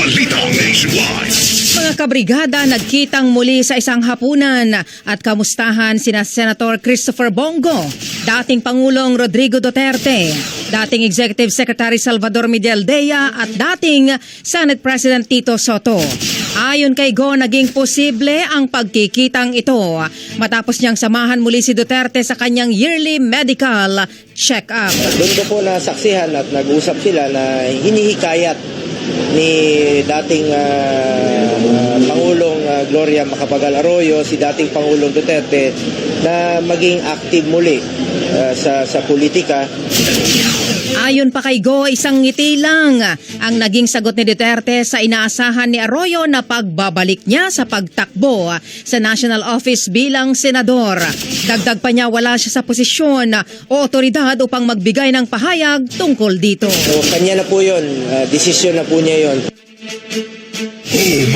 Balita Nationwide. Mga kabrigada nagkitang muli sa isang hapunan at kamustahan sina Senator Christopher Bongo, dating Pangulong Rodrigo Duterte, dating Executive Secretary Salvador Medialdea at dating Senate President Tito Soto. Ayon kay Go, naging posible ang pagkikitang ito matapos niyang samahan muli si Duterte sa kanyang yearly medical check-up. Doon ko po nasaksihan at nag-usap sila na hinihikayat ni dating ah, ah, Pangulong ah, Gloria Macapagal Arroyo, si dating Pangulong Duterte na maging active muli ah, sa sa politika. Ayon pa kay Go, isang ngiti lang ang naging sagot ni Duterte sa inaasahan ni Arroyo na pagbabalik niya sa pagtakbo sa national office bilang senador. Dagdag pa niya wala siya sa posisyon o otoridad upang magbigay ng pahayag tungkol dito. So kanya na po 'yon, ah, desisyon na po niya. Home